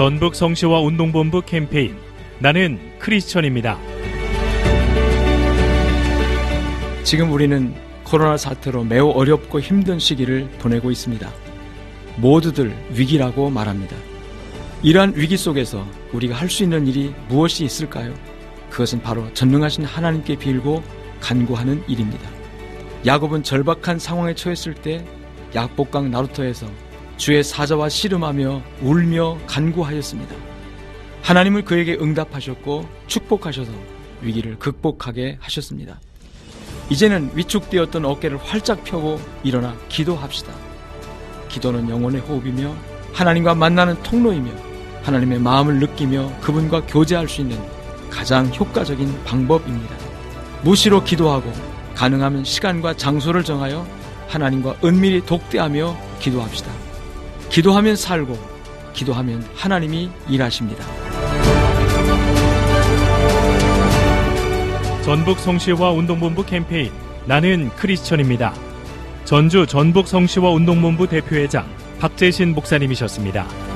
전북 성시와 운동본부 캠페인 나는 크리스천입니다. 지금 우리는 코로나 사태로 매우 어렵고 힘든 시기를 보내고 있습니다. 모두들 위기라고 말합니다. 이러한 위기 속에서 우리가 할 수 있는 일이 무엇이 있을까요? 그것은 바로 전능하신 하나님께 빌고 간구하는 일입니다. 야곱은 절박한 상황에 처했을 때 약복강 나루터에서 주의 사자와 씨름하며 울며 간구하였습니다. 하나님은 그에게 응답하셨고 축복하셔서 위기를 극복하게 하셨습니다. 이제는 위축되었던 어깨를 활짝 펴고 일어나 기도합시다. 기도는 영혼의 호흡이며 하나님과 만나는 통로이며 하나님의 마음을 느끼며 그분과 교제할 수 있는 가장 효과적인 방법입니다. 무시로 기도하고 가능하면 시간과 장소를 정하여 하나님과 은밀히 독대하며 기도합시다. 기도하면 살고 기도하면 하나님이 일하십니다. 전북 성시와 운동본부 캠페인 나는 크리스천입니다. 전주 전북 성시와 운동본부 대표회장 박재신 목사님이셨습니다.